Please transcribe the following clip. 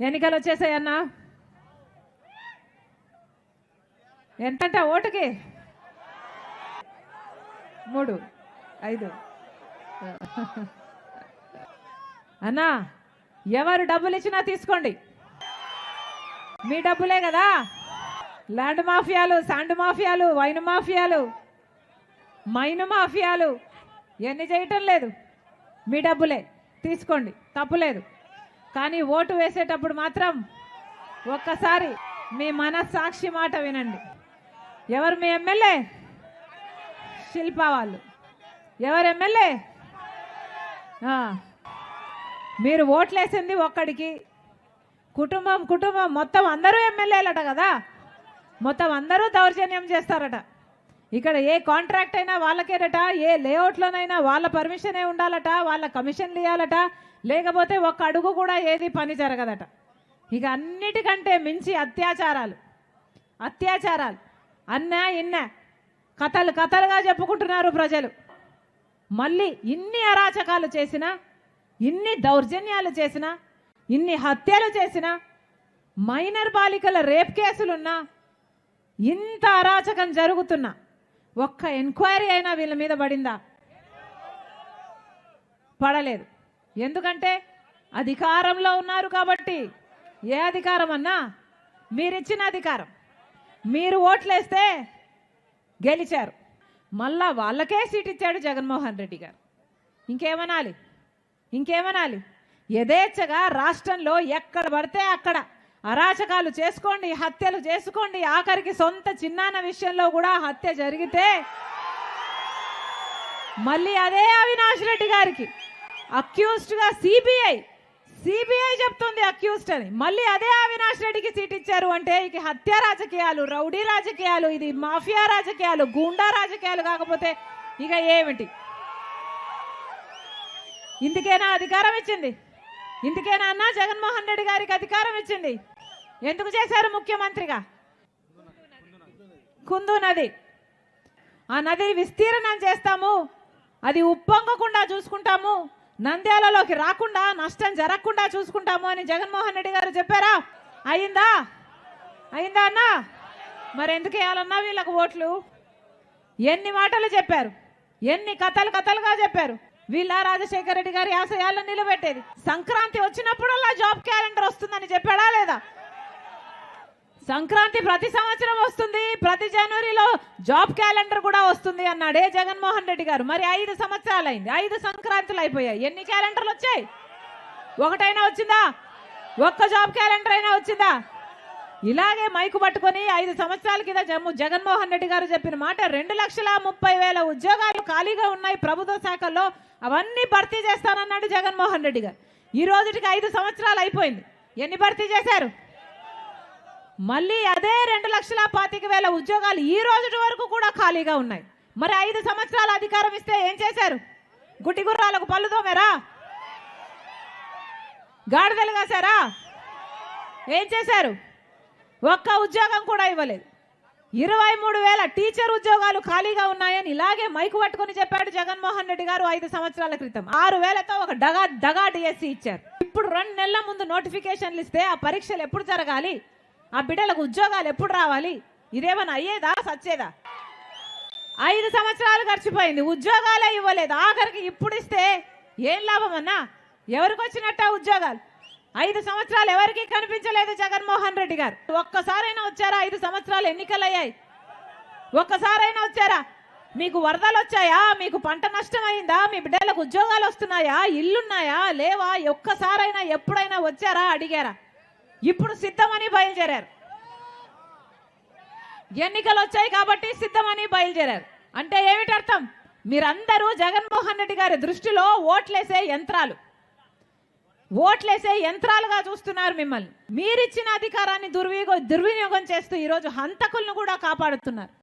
ఎన్నికలు వచ్చేసాయన్నా? ఎంతంట ఓటుకి? మూడు ఐదు. అన్నా ఎవరు డబ్బులు ఇచ్చినా తీసుకోండి. మీ డబ్బులే కదా? ల్యాండ్ మాఫియాలు శాండ్ మాఫియాలు వైన్ మాఫియాలు మైన్ మాఫియాలు. ఎన్ని చేయటం లేదు. మీ డబ్బులే. తీసుకోండి. తప్పులేదు కానీ ఓటు వేసేటప్పుడు మాత్రం ఒక్కసారి మీ మనస్సాక్షి మాట వినండి. ఎవరు మీ ఎమ్మెల్యే? శిల్ప వాళ్ళు. ఎవరు ఎమ్మెల్యే? మీరు ఓట్లేసింది ఒక్కడికి. కుటుంబం కుటుంబం మొత్తం అందరూ ఎమ్మెల్యేలట కదా? మొత్తం అందరూ దౌర్జన్యం చేస్తారట. ఇక్కడ ఏ కాంట్రాక్ట్ అయినా వాళ్ళకేనట ఏ లేఅవుట్లోనైనా వాళ్ళ పర్మిషనే ఉండాలట వాళ్ళ కమిషన్లు ఇవ్వాలట లేకపోతే ఒక్క అడుగు కూడా ఏది పని జరగదట. ఇక అన్నిటికంటే మించి అత్యాచారాలు అత్యాచారాలు అన్నా ఇన్నా కథలు కథలుగా చెప్పుకుంటున్నారు ప్రజలు. మళ్ళీ ఇన్ని అరాచకాలు చేసినా ఇన్ని దౌర్జన్యాలు చేసినా ఇన్ని హత్యలు చేసినా మైనర్ బాలికల రేప్ కేసులున్నా ఇంత అరాచకం జరుగుతున్నా. ఒక్క ఎంక్వైరీ అయినా వీళ్ళ మీద పడిందా? పడలేదు. ఎందుకంటే అధికారంలో ఉన్నారు కాబట్టి. ఏ అధికారం అన్నా? మీరిచ్చిన అధికారం. మీరు ఓట్లేస్తే గెలిచారు. మళ్ళా వాళ్ళకే సీట్ ఇచ్చాడు జగన్మోహన్ రెడ్డి గారు. ఇంకేమనాలి? ఇంకేమనాలి? యథేచ్ఛగా రాష్ట్రంలో ఎక్కడ పడితే అక్కడ. అరాచకాలు చేసుకోండి హత్యలు చేసుకోండి. ఆఖరికి సొంత చిన్నాన్న విషయంలో కూడా హత్య జరిగితే మళ్ళీ అదే అవినాష్ రెడ్డి గారికి. అక్యూస్డ్గా సిబిఐ సిబిఐ చెప్తుంది అక్యూస్డ్ అని. మళ్ళీ అదే అవినాష్ రెడ్డికి సీట్ ఇచ్చారు అంటే ఇక హత్య రాజకీయాలు రౌడీ రాజకీయాలు ఇది మాఫియా రాజకీయాలు గూండా రాజకీయాలు కాకపోతే ఇక ఏమిటి? ఇందుకేనా అధికారం ఇచ్చింది. ఇందుకేనా అన్న జగన్మోహన్ రెడ్డి గారికి అధికారం ఇచ్చింది. ఎందుకు చేశారు ముఖ్యమంత్రిగా? కుందు నది. ఆ నది విస్తీర్ణం చేస్తాము అది ఉప్పొంగకుండా చూసుకుంటాము నంద్యాలలోకి రాకుండా నష్టం జరగకుండా చూసుకుంటాము అని జగన్మోహన్ రెడ్డి గారు చెప్పారా? అయిందా? అయిందా అన్నా? మరి ఎందుకు వేయాలన్నా వీళ్ళకు ఓట్లు? ఎన్ని మాటలు చెప్పారు? ఎన్ని కథలు కథలుగా చెప్పారు? వీళ్ళ రాజశేఖర రెడ్డి గారి ఆశయాలను నిలబెట్టేది. సంక్రాంతి వచ్చినప్పుడల్లా జాబ్ క్యాలెండర్ వస్తుందని చెప్పాడా లేదా? సంక్రాంతి ప్రతి సంవత్సరం వస్తుంది. ప్రతి జనవరిలో జాబ్ క్యాలెండర్ కూడా వస్తుంది అన్నాడే. జగన్మోహన్ రెడ్డి గారు? మరి ఐదు సంవత్సరాలు అయింది ఐదు సంక్రాంతులు అయిపోయాయి. ఎన్ని క్యాలెండర్లు వచ్చాయి? ఒకటైనా వచ్చిందా? ఒక్క జాబ్ క్యాలెండర్ అయినా వచ్చిందా? ఇలాగే మైకు పట్టుకొని ఐదు సంవత్సరాల కింద జమ్ము జగన్మోహన్ రెడ్డి గారు చెప్పిన మాట రెండు లక్షల ముప్పై వేల ఉద్యోగాలు ఖాళీగా ఉన్నాయి ప్రభుత్వ శాఖల్లో. అవన్నీ భర్తీ చేస్తానన్నాడు జగన్మోహన్ రెడ్డి గారు. ఈ రోజుటికి ఐదు సంవత్సరాలు అయిపోయింది. ఎన్ని భర్తీ చేశారు? మళ్ళీ అదే రెండు లక్షల పాతిక వేల ఉద్యోగాలు ఈ రోజు వరకు కూడా ఖాళీగా ఉన్నాయి. మరి ఐదు సంవత్సరాల అధికారం ఇస్తే ఏం చేశారు? గుడ్డి గుర్రాలకు పళ్ళు తోమారా? గాడిదలు కాసారా ఏం చేశారు? ఒక్క ఉద్యోగం కూడా ఇవ్వలేదు. ఇరవై మూడు వేల టీచర్ ఉద్యోగాలు ఖాళీగా ఉన్నాయని ఇలాగే మైకు పట్టుకొని చెప్పాడు జగన్మోహన్ రెడ్డి గారు ఐదు సంవత్సరాల క్రితం. ఆరు వేలతో ఒక డగా డగా డిఎస్సి ఇచ్చారు. ఇప్పుడు రెండు నెలల ముందు నోటిఫికేషన్లు ఇస్తే ఆ పరీక్షలు ఎప్పుడు జరగాలి? ఆ బిడ్డలకు ఉద్యోగాలు ఎప్పుడు రావాలి? ఇదేమన్నా అయ్యేదా సచ్చేదా? ఐదు సంవత్సరాలు గడిచిపోయింది ఉద్యోగాలే ఇవ్వలేదు. ఆఖరికి ఇప్పుడు ఇస్తే ఏం లాభం అన్నా? ఎవరికి వచ్చినట్ట ఉద్యోగాలు? ఐదు సంవత్సరాలు ఎవరికి కనిపించలేదు జగన్మోహన్ రెడ్డి గారు. ఒక్కసారైనా వచ్చారా? ఐదు సంవత్సరాలు ఎన్నికలు అయ్యాయి ఒక్కసారైనా వచ్చారా? మీకు వరదలు వచ్చాయా? మీకు పంట నష్టం అయిందా మీ బిడ్డలకు ఉద్యోగాలు వస్తున్నాయా? ఇల్లున్నాయా? లేవా? ఒక్కసారైనా ఎప్పుడైనా వచ్చారా? అడిగారా? ఇప్పుడు సిద్ధమని బయలుదేరారు. ఎన్నికలు వచ్చాయి కాబట్టి సిద్ధమని బయలుదేరారు. అంటే ఏమిటి అర్థం? మీరందరూ జగన్మోహన్ రెడ్డి గారి దృష్టిలో ఓట్లేసే యంత్రాలు. ఓట్లేసే యంత్రాలుగా చూస్తున్నారు మిమ్మల్ని. మీరిచ్చిన అధికారాన్ని దుర్వినియోగం దుర్వినియోగం చేస్తూ ఈరోజు హంతకులను కూడా కాపాడుతున్నారు.